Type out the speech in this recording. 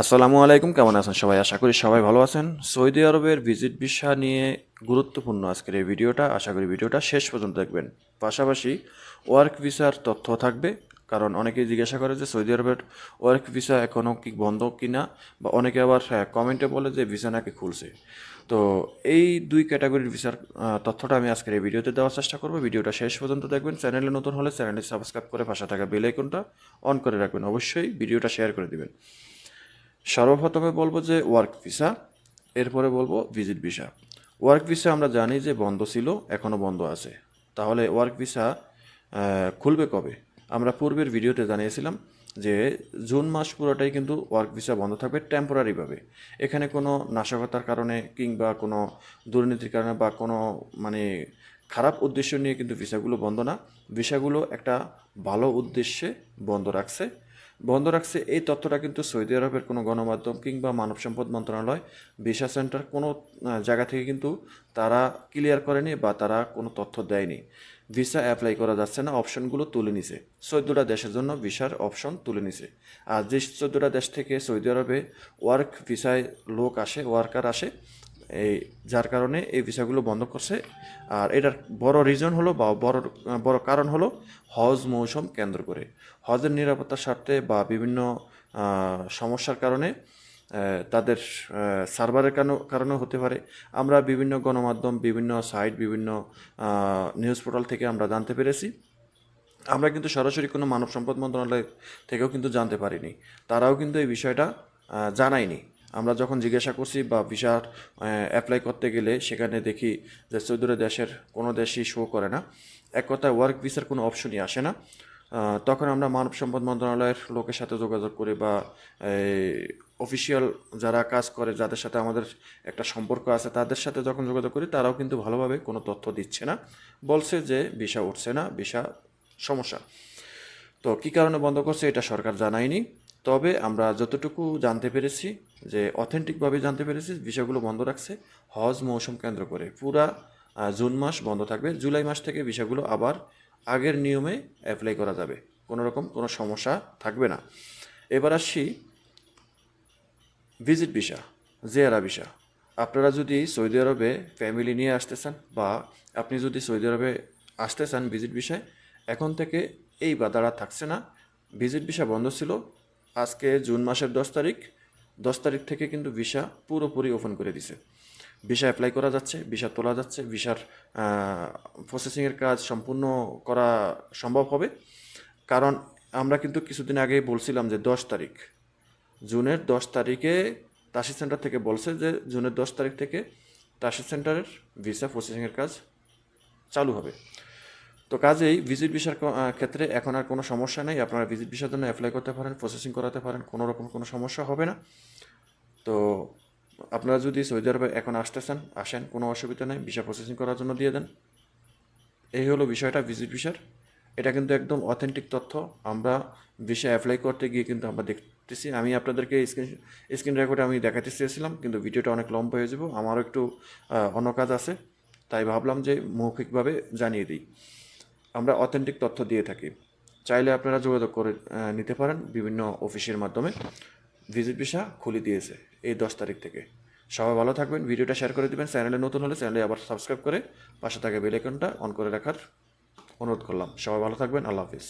আসসালামু আলাইকুম, কেমন আছেন সবাই? আশা করি সবাই ভালো আছেন। সৌদি আরবের ভিজিট ভিসা নিয়ে গুরুত্বপূর্ণ আজকের এই ভিডিওটা, আশা করি ভিডিওটা শেষ পর্যন্ত দেখবেন। পাশাপাশি ওয়ার্ক ভিসার তথ্য থাকবে, কারণ অনেকেই জিজ্ঞাসা করে যে সৌদি আরবের ওয়ার্ক ভিসা এখনও কি বন্ধ কি না বা অনেকে আবার কমেন্টে বলে যে ভিসা নাকি খুলছে। তো এই দুই ক্যাটাগরির ভিসার তথ্যটা আমি আজকের এই ভিডিওতে দেওয়ার চেষ্টা করব। ভিডিওটা শেষ পর্যন্ত দেখবেন। চ্যানেলে নতুন হলে চ্যানেলটি সাবস্ক্রাইব করে পাশে থাকা বেল আইকনটা অন করে রাখবেন। অবশ্যই ভিডিওটা শেয়ার করে দিবেন। সর্বপ্রথমে বলব যে ওয়ার্ক ভিসা এরপরে বলব ভিজিট ভিসা ওয়ার্ক ভিসা আমরা জানি যে বন্ধ ছিল এখনও বন্ধ আছে। তাহলে ওয়ার্ক ভিসা খুলবে কবে? আমরা পূর্বের ভিডিওতে জানিয়েছিলাম যে জুন মাস পুরোটাই কিন্তু ওয়ার্ক ভিসা বন্ধ থাকবে টেম্পোরারিভাবে এখানে কোনো নাশকতার কারণে কিংবা কোনো দুর্নীতির কারণে বা কোনো মানে খারাপ উদ্দেশ্য নিয়ে কিন্তু ভিসাগুলো বন্ধ না। ভিসাগুলো একটা ভালো উদ্দেশ্যে বন্ধ রাখছে। বন্ধ রাখছে, এই তথ্যটা কিন্তু সৌদি আরবের কোনো গণমাধ্যম কিংবা মানব সম্পদ মন্ত্রণালয়, ভিসা সেন্টার কোনো জায়গা থেকে কিন্তু তারা ক্লিয়ার করেনি বা তারা কোনো তথ্য দেয়নি। ভিসা অ্যাপ্লাই করা যাচ্ছে না, অপশনগুলো তুলে নিছে। চোদ্দোটা দেশের জন্য ভিসার অপশন তুলে নিছে। আর যে চোদ্দোটা দেশ থেকে সৌদি আরবে ওয়ার্ক ভিসায় লোক আসে ওয়ার্কার আসে এই, যার কারণে এই ভিসাগুলো বন্ধ করছে। আর এটার বড় রিজন হলো বা বড় বড় কারণ হলো হজ মৌসুম কেন্দ্র করে। হজের নিরাপত্তার স্বার্থে বা বিভিন্ন সমস্যার কারণে তাদের সার্ভারের কারণেও হতে পারে। আমরা বিভিন্ন গণমাধ্যম, বিভিন্ন সাইট বিভিন্ন নিউজ পোর্টাল থেকে আমরা জানতে পেরেছি। আমরা কিন্তু সরাসরি কোনো মানব সম্পদ মন্ত্রণালয় থেকেও কিন্তু জানতে পারিনি। তারাও কিন্তু এই বিষয়টা জানায়নি। আমরা যখন জিজ্ঞাসা করছি বা ভিসার অ্যাপ্লাই করতে গেলে সেখানে দেখি যে চৌধুরী দেশের কোনো দেশই শো করে না। এক কথায় ওয়ার্ক ভিসার কোনো অপশনই আসে না। তখন আমরা মানব সম্পদ মন্ত্রণালয়ের লোকের সাথে যোগাযোগ করি বা অফিসিয়াল যারা কাজ করে, যাদের সাথে আমাদের একটা সম্পর্ক আছে, তাদের সাথে যখন যোগাযোগ করি, তারাও কিন্তু ভালোভাবে কোনো তথ্য দিচ্ছে না। বলছে যে ভিসা উঠছে না, ভিসা সমস্যা। তো কী কারণে বন্ধ করছে, এটা সরকার জানায়নি। তবে আমরা যতটুকু জানতে পেরেছি যে অথেন্টিকভাবে জানতে পেরেছি ভিসাগুলো বন্ধ রাখছে, হজ মৌসুম কেন্দ্র করে। পুরা জুন মাস বন্ধ থাকবে। জুলাই মাস থেকে ভিসাগুলো আবার আগের নিয়মে অ্যাপ্লাই করা যাবে। কোনো রকম কোনো সমস্যা থাকবে না। এবার আসছি ভিজিট ভিসা জিয়ারা ভিসা আপনারা যদি সৌদি আরবে ফ্যামিলি নিয়ে আসতে চান বা আপনি যদি সৌদি আরবে আসতে চান ভিজিট ভিসায় এখন থেকে এই বাধাটা থাকছে না। ভিজিট ভিসা বন্ধ ছিল। আজকে জুন মাসের দশ তারিখ। দশ তারিখ থেকে কিন্তু ভিসা পুরোপুরি ওপেন করে দিছে। ভিসা অ্যাপ্লাই করা যাচ্ছে, ভিসা তোলা যাচ্ছে, ভিসার প্রসেসিংয়ের কাজ সম্পূর্ণ করা সম্ভব হবে। কারণ আমরা কিন্তু কিছুদিন আগে বলছিলাম যে দশ তারিখ, জুনের দশ তারিখে তাসি সেন্টার থেকে বলছে যে জুনের দশ তারিখ থেকে তাসি সেন্টারের ভিসা প্রসেসিংয়ের কাজ চালু হবে। তো কাজেই ভিজিট ভিসার ক্ষেত্রে এখন আর কোনো সমস্যা নেই। আপনারা ভিজিট ভিসার জন্য অ্যাপ্লাই করতে পারেন প্রসেসিং করাতে পারেন, কোনো রকম কোনো সমস্যা হবে না। তো আপনারা যদি সৌদি আরবে এখন আসতেছেন, আসেন, কোনো অসুবিধা নেই ভিসা প্রসেসিং করার জন্য দিয়ে দেন। এই হলো বিষয়টা ভিজিট ভিসার এটা কিন্তু একদম অথেন্টিক তথ্য। আমরা ভিসা অ্যাপ্লাই করতে গিয়ে কিন্তু আমরা দেখতেছি। আমি আপনাদেরকে স্ক্রিন স্ক্রিন রেকর্ডে আমি দেখাতে চেয়েছিলাম, কিন্তু ভিডিওটা অনেক লম্বা হয়ে যাব। আমারও একটু অন্য কাজ আছে, তাই ভাবলাম যে মৌখিকভাবে জানিয়ে দিই। আমরা অথেন্টিক তথ্য দিয়ে থাকি। চাইলে আপনারা যোগাযোগ করে নিতে পারেন। বিভিন্ন অফিসের মাধ্যমে ভিজিট ভিসা খুলে দিয়েছে এই দশ তারিখ থেকে। সবাই ভালো থাকবেন। ভিডিওটা শেয়ার করে দেবেন। চ্যানেলে নতুন হলে চ্যানেলে আবার সাবস্ক্রাইব করে পাশে থাকা বেলাইকনটা অন করে রাখার অনুরোধ করলাম। সবাই ভালো থাকবেন। আল্লাহ হাফিজ।